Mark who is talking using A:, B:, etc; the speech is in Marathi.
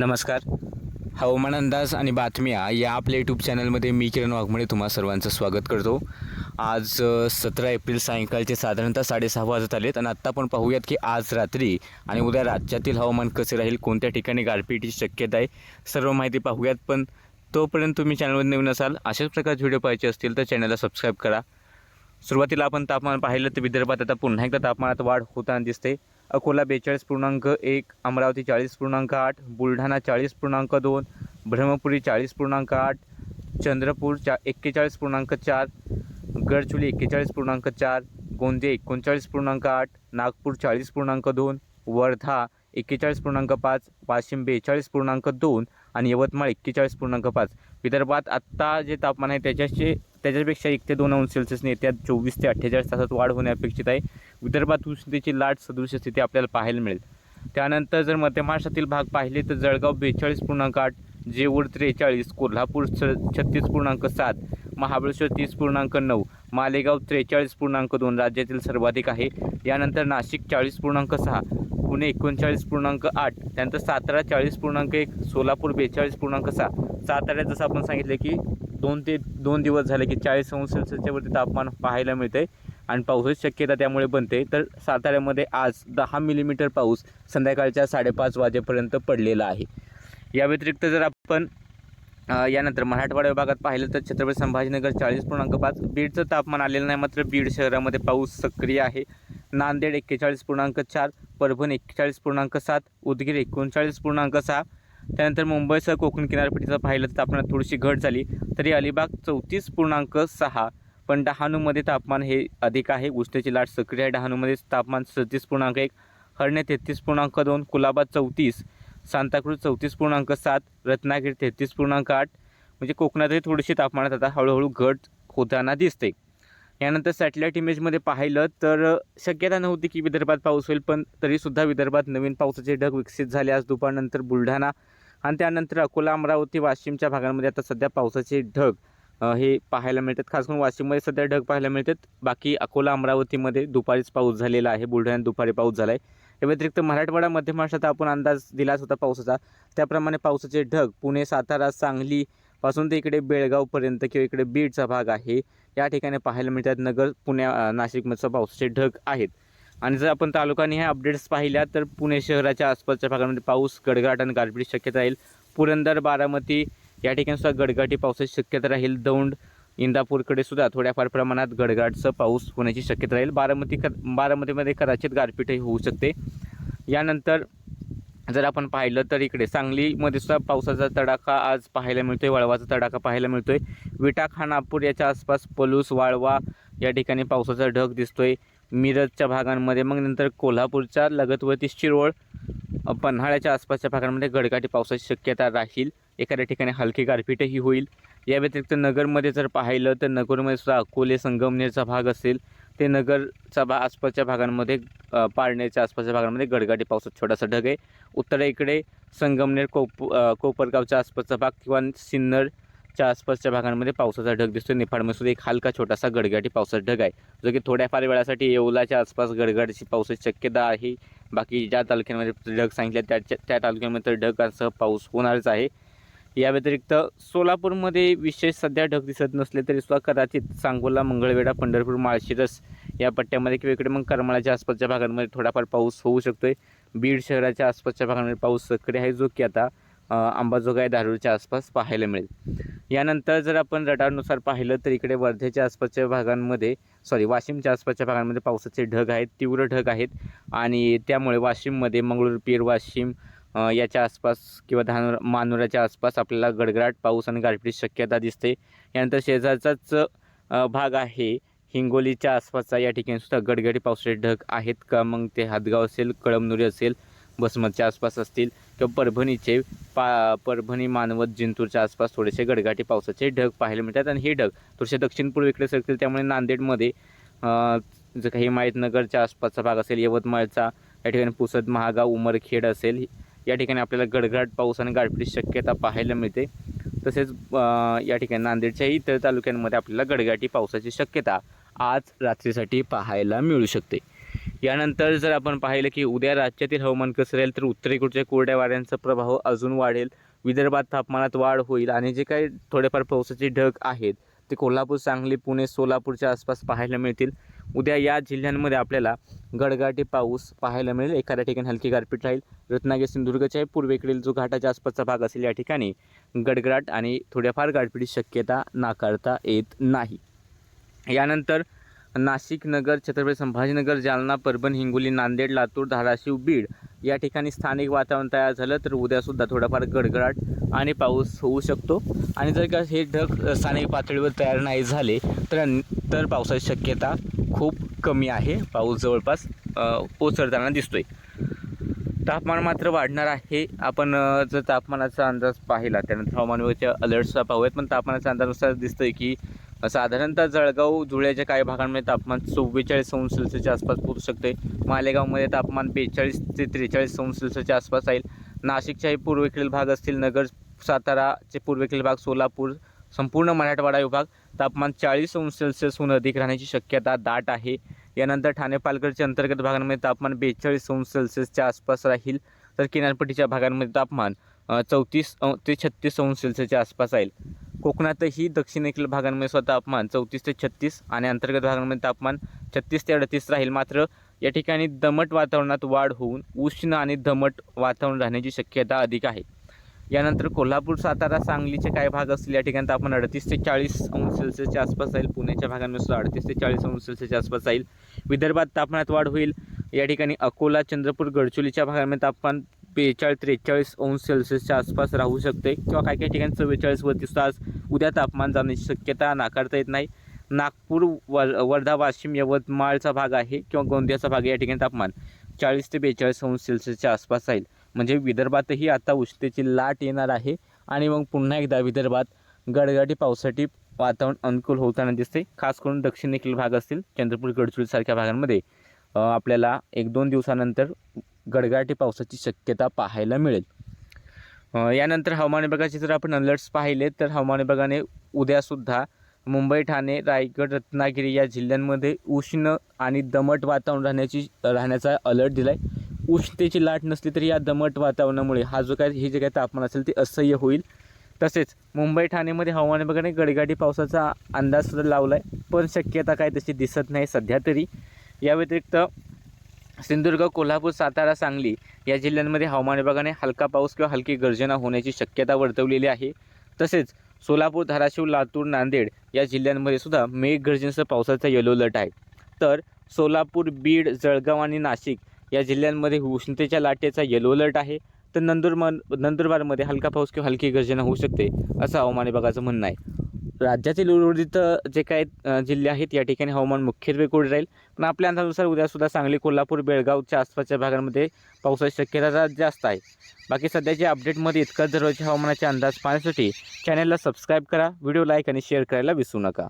A: नमस्कार. हवामान अंदाज आणि बातम्या या आपल्या यूट्यूब चॅनलमध्ये मी किरण वाघमळे तुम्हा सर्वांचं स्वागत करतो. आज सतरा एप्रिल सायंकाळचे साधारणतः साडेसहा वाजत आलेत आणि आत्ता आपण पाहूयात की आज रात्री आणि उद्या राज्यातील हवामान कसे राहील कोणत्या ठिकाणी गारपीटीची शक्यता आहे सर्व माहिती पाहूयात. पण तोपर्यंत तुम्ही चॅनलवर नवीन असाल अशाच प्रकारचे व्हिडिओ पाहिजे असतील तर चॅनलला सबस्क्राईब करा. सुरुवातीला आपण तापमान पाहिलं तर विदर्भात आता पुन्हा एकदा तापमानात वाढ होताना दिसते. अकोला बेचाळीस पूर्णांक एक अमरावती चाळीस पूर्णांक आठ बुलढाणा चाळीस पूर्णांक दोन ब्रह्मपुरी चाळीस पूर्णांक आठ चंद्रपूर चा एक्केचाळीस पूर्णांक चार गडचुली एक्केचाळीस पूर्णांक चार गोंदिया एकोणचाळीस पूर्णांक आठ नागपूर चाळीस पूर्णांक दोन वर्धा एक्केचाळीस पूर्णांक पाच वाशिम बेचाळीस पूर्णांक दोन आणि यवतमाळ एक्केचाळीस पूर्णांक पाच. विदर्भात आत्ता जे तापमान आहे त्याच्याशी त्याच्यापेक्षा एक ते दोन अंश सेल्सिअसने येत्या चोवीस ते अठ्ठेचाळीस तासात वाढ होणे अपेक्षित आहे. विदर्भात उष्णतेची लाट सदृश स्थिती आपल्याला पाहायला मिळेल. त्यानंतर जर मध्य महाराष्ट्रातील भाग पाहिले तर जळगाव बेचाळीस पूर्णांक आठ जेऊर त्रेचाळीस कोल्हापूर छ छत्तीस पूर्णांक सात महाबळेश्वर तीस पूर्णांक नऊ मालेगाव त्रेचाळीस पूर्णांक दोन राज्यातील सर्वाधिक आहे. यानंतर नाशिक चाळीस पूर्णांक सहा पुणे एकोणचाळीस पूर्णांक आठ त्यानंतर सातारा चाळीस पूर्णांक एक सोलापूर बेचाळीस पूर्णांक सहा. साताऱ्यात जसं आपण सांगितलं की दोन ते दोन दिवस झाले की चाळीस अंश सेल्सिअसच्यावरती तापमान पाहायला मिळते आणि पावसाची शक्यता त्यामुळे बनते तर साताऱ्यामध्ये आज दहा मिलीमीटर पाऊस संध्याकाळच्या साडेपाच वाजेपर्यंत पडलेला आहे. या व्यतिरिक्त जर आपण यानंतर मराठवाडा विभागात पाहिलं तर छत्रपती संभाजीनगर चाळीस पूर्णांक पाच बीडचं तापमान आलेलं नाही मात्र बीड शहरामध्ये पाऊस सक्रिय आहे. नांदेड एक्केचाळीस पूर्णांक चार परभणी एक्केचाळीस पूर्णांक सात उदगीर एकोणचाळीस पूर्णांक सहा त्यानंतर मुंबईसह कोकण किनारपट्टीचं पाहिलं तर तापमानात थोडीशी घट झाली. तरी अलिबाग चौतीस पूर्णांक सहा. पण डहाणूमध्ये तापमान हे अधिक आहे. उष्णतेची लाट सक्रिय आहे. डहाणूमध्ये तापमान सदतीस पूर्णांक एक. हरणे तेहतीस पूर्णांक दोन. कुलाबा चौतीस. सांताक्रूज चौतीस पूर्णांक सात. रत्नागिरी तेहतीस पूर्णांक आठ. म्हणजे कोकणातही थोडीशी तापमानात आता हळूहळू घट होताना दिसते. यानंतर सॅटेलाईट इमेजमध्ये पाहिलं तर शक्यता नव्हती की विदर्भात पाऊस होईल पण तरीसुद्धा विदर्भात नवीन पावसाचे ढग विकसित झाले. आज दुपारनंतर बुलढाणा आणि त्यानंतर अकोला अमरावती वाशिमच्या भागांमध्ये आता सध्या पावसाचे ढग हे पाहायला मिळतात. खास करून वाशिममध्ये सध्या ढग पाहायला मिळतात. बाकी अकोला अमरावतीमध्ये दुपारीच पाऊस झालेला आहे. बुलढाण्यात दुपारी पाऊस झाला आहे या व्यतिरिक्त मराठवाडा मध्य महाराष्ट्रात आपण अंदाज दिलाच होता पावसाचा. त्याप्रमाणे पावसाचे ढग पुणे सातारा सांगली पासून ते इकडे बेळगावपर्यंत किंवा इकडे बीडचा भाग आहे. या ठिकाणी पाहायला मिळतात नगर पुण्या नाशिकमधचा नाशिकमधचं पावसाचे ढग आहेत. आणि जर आपण तालुकाने ह्या अपडेट्स पाहिल्या तर पुणे शहराच्या आसपासच्या भागामध्ये पाऊस गडगडाट आणि गारपीट शक्यता राहील. पुरंदर बारामती या ठिकाणी सुद्धा गडगाटी पावसाची शक्यता राहील. दौंड इंदापूरकडे सुद्धा थोड्याफार प्रमाणात गडगाटचं पाऊस होण्याची शक्यता राहील. बारामती क बारामतीमध्ये कदाचित गारपीटही होऊ शकते. यानंतर जर आपण पाहिलं तर इकडे सांगलीमध्ये सुद्धा पावसाचा तडाखा आज पाहायला मिळतो आहे वळवाचा तडाखा पाहायला मिळतोय. विटा खानापूर याच्या आसपास पलूस वाळवा या ठिकाणी पावसाचा ढग दिसतो आहे मिरजच्या भागांमध्ये मग नंतर कोल्हापूरच्या लगतवरती शिरोळ पन्हाळ्याच्या आसपासच्या भागांमध्ये गडगाटी पावसाची शक्यता राहील. एखाद्या ठिकाणी हलकी गारपीटही होईल. या व्यतिरिक्त नगरमध्ये जर पाहिलं तर नगरमध्ये सुद्धा अकोले संगमनेरचा भाग असेल. ते नगरचा भा आसपासच्या भागांमध्ये पाळण्याच्या आसपासच्या भागांमध्ये गडगाटी पावसात छोटासा ढग आहे. उत्तरेकडे संगमनेर कोप कोपरगावच्या आसपासचा भाग किंवा सिन्नरच्या आसपासच्या भागांमध्ये पावसाचा ढग दिसतो निफाडमध्ये सुद्धा एक हलका छोटासा गडगाटी पावसाचा ढग आहे. जो की थोड्याफार वेळासाठी येवलाच्या आसपास गडगाडीची पावसाची शक्यता आहे. बाकी ज्या तालुक्यांमध्ये ढग सांगितले त्याच्या त्या तालुक्यांमध्ये तर ढगासह पाऊस होणारच आहे. या व्यतिरिक्त सोलापूरमध्ये विशेष सध्या ढग दिसत नसले तरी सुद्धा कदाचित सांगोला मंगळवेढा पंढरपूर माळशिरस या पट्ट्यामध्ये किंवा इकडे मग करमाळ्याच्या आसपासच्या भागांमध्ये थोडाफार पाऊस होऊ शकतो आहे बीड शहराच्या आसपासच्या भागांमध्ये पाऊस सक्रिय आहे जो की आता अंबाजोगाई दारूरच्या आसपास पाहायला मिळेल. यानंतर जर आपण रडारनुसार पाहिलं तर इकडे वर्धेच्या आसपासच्या भागांमध्ये सॉरी वाशिमच्या आसपासच्या भागांमध्ये पावसाचे ढग आहेत तीव्र ढग आहेत. आणि त्यामुळे वाशिममध्ये मंगळूर पीर वाशिम याच्या आसपास किंवा धान मानोराच्या आसपास आपल्याला गडगडाट पाऊस आणि गारपीटची शक्यता दिसते. यानंतर शेजारचाच भाग आहे. हिंगोलीच्या आसपासचा या ठिकाणी सुद्धा गडगडी पावसाचे ढग आहेत का? मग ते हातगाव असेल कळमनुरी असेल बसमतच्या आसपास असतील किंवा परभणीचे पा परभणी मानवत जिंतूरच्या आसपास थोडेसे गडगाटी पावसाचे ढग पाहायला मिळतात आणि हे ढग थोडेसे दक्षिण पूर्वेकडे सरकतील. त्यामुळे नांदेडमध्ये जर काही माहीतनगरच्या आसपासचा भाग असेल यवतमाळचा या ठिकाणी पुसद महागाव उमरखेड असेल या ठिकाणी आपल्याला गडगडाट पाऊस आणि गाडपीची शक्यता पाहायला मिळते. तसेच या ठिकाणी नांदेडच्याही इतर तालुक्यांमध्ये आपल्याला गडगाटी पावसाची शक्यता आज रात्रीसाठी पाहायला मिळू शकते. यानंतर जर आपण पाहिलं की उद्या राज्यातील हवामान कसं राहील तर उत्तरेकडच्या कोरड्या वाऱ्यांचा प्रभाव अजून वाढेल. विदर्भात तापमानात वाढ होईल आणि जे काही थोडेफार पावसाचे ढग आहेत ते कोल्हापूर सांगली पुणे सोलापूरच्या आसपास पाहायला मिळतील. उद्या या जिल्ह्यांमध्ये आपल्याला गडगाटी पाऊस पाहायला मिळेल. एखाद्या ठिकाणी हलकी गारपीट राहील. रत्नागिरी सिंधुदुर्गच्या पूर्वेकडील जो घाटाच्या आसपासचा भाग असेल या ठिकाणी गडगडाट आणि थोड्याफार गारपिटीची शक्यता नाकारता येत नाही. यानंतर नाशिक नगर छत्रपती संभाजीनगर जालना परभणी हिंगोली नांदेड लातूर धाराशिव बीड या ठिकाणी स्थानिक वातावरण तयार झालं तर उद्यासुद्धा थोडाफार गडगडाट आणि पाऊस होऊ शकतो. आणि जर का हे ढग स्थानिक पातळीवर तयार नाही झाले तर तर पावसाची शक्यता खूप कमी आहे. पाऊस जवळपास ओसरताना दिसतोय. तापमान मात्र वाढणार आहे. आपण जर तापमानाचा अंदाज पाहिला त्यानंतर हवामान विभागाच्या अलर्ट्सचा पाहूयात. पण तापमानाचा अंदाजानुसार दिसतंय की साधारणतः जळगाव धुळ्याच्या काही भागांमध्ये तापमान चव्वेचाळीस अंश सेल्सिअसच्या आसपास पोहोचू शकते मालेगावमध्ये तापमान बेचाळीस ते त्रेचाळीस अंश सेल्सिअसच्या आसपास राहील. नाशिकच्याही पूर्वेकडील भाग असतील नगर साताराचे पूर्वेकडील भाग सोलापूर संपूर्ण मराठवाडा विभाग तापमान चाळीस अंश सेल्सिअसहून अधिक राहण्याची शक्यता दाट आहे. यानंतर ठाणे पालघरच्या अंतर्गत भागांमध्ये तापमान बेचाळीस अंश सेल्सिअसच्या आसपास राहील. तर किनारपट्टीच्या भागांमध्ये तापमान चौतीस ते छत्तीस अंश सेल्सिअसच्या आसपास राहील. कोकणातही दक्षिणेकडील भागांमध्ये स्वतः तापमान चौतीस ते छत्तीस आणि अंतर्गत भागांमध्ये तापमान छत्तीस ते अडतीस राहील. मात्र या ठिकाणी दमट वातावरणात वाढ होऊन उष्ण आणि दमट वातावरण राहण्याची शक्यता अधिक आहे. यानंतर कोल्हापूर सातारा सांगलीचे काही भाग असतील या ठिकाणी तापमान अडतीस ते चाळीस अंश सेल्सिअसच्या आसपास जाईल. पुण्याच्या भागांमध्ये सुद्धा अडतीस ते चाळीस अंश सेल्सिअसच्या आसपास राहील विदर्भात तापमानात वाढ होईल. या ठिकाणी अकोला चंद्रपूर गडचोलीच्या भागांमध्ये तापमान बेचाळीस त्रेचाळीस अंश सेल्सिअसच्या आसपास राहू शकते किंवा काही काही ठिकाणी चव्वेचाळीसवरती सुद्धा तास उद्या तापमान जाण्याची शक्यता नाकारता येत नाही. नागपूर वर वर्धा वाशिम यवतमाळचा भाग आहे किंवा गोंदियाचा भाग या ठिकाणी तापमान चाळीस ते बेचाळीस अंश सेल्सिअसच्या आसपास राहील. म्हणजे विदर्भातही आता उष्णतेची लाट येणार आहे. आणि मग पुन्हा एकदा विदर्भात गडगडी पावसासाठी वातावरण अनुकूल होताना दिसते. खास करून दक्षिणेकडील भाग असतील चंद्रपूर गडचिरोलीसारख्या भागांमध्ये. आपल्याला एक दोन दिवसानंतर गडगडाटी पावसाची शक्यता पाहायला मिळेल. यानंतर हवामान विभागाचे जर आपण अलर्ट्स पाहिले तर हवामान विभागाने उद्यासुद्धा मुंबई ठाणे रायगड रत्नागिरी या जिल्ह्यांमध्ये उष्ण आणि दमट वातावरण राहण्याची राहण्याचा अलर्ट दिला आहे उष्णतेची लाट नसली तरी या दमट वातावरणामुळे हा जो काय हे जे काही तापमान असेल ते असह्य होईल. तसेच मुंबई ठाणेमध्ये हवामान विभागाने गडगाडी पावसाचा अंदाज सुद्धा लावला आहे पण शक्यता काय तशी दिसत नाही सध्या तरी. या व्यतिरिक्त सिंधुदुर्ग कोल्हापूर सातारा सांगली या जिल्ह्यांमध्ये हवामान विभागाने हलका पाऊस किंवा हलकी गर्जना होण्याची शक्यता वर्तवलेली आहे. तसेच सोलापूर धाराशिव लातूर नांदेड या जिल्ह्यांमध्ये सुद्धा मेघगर्जनेसह पावसाचा येलो अलर्ट आहे. तर सोलापूर बीड जळगाव आणि नाशिक या जिल्ह्यांमध्ये उष्णतेच्या लाटेचा येलो अलर्ट आहे. तर नंदुरबार नंदुरबारमध्ये हलका पाऊस किंवा हलकी गर्जना होऊ शकते असं हवामान विभागाचं म्हणणं आहे. राज्यातील उर्वरित जे काय जिल्हे आहेत या ठिकाणी हवामान मुख्यत्वे कोरडे राहील. पण आपल्या अंदाजानुसार उद्यासुद्धा सांगली कोल्हापूर बेळगावच्या आसपासच्या भागांमध्ये पावसाची शक्यता जास्त आहे. बाकी सध्याच्या अपडेटमध्ये इतकंच. दररोजच्या हवामानाचे अंदाज पाहण्यासाठी चॅनलला सबस्क्राईब करा व्हिडिओ लाईक आणि शेअर करायला विसरू नका.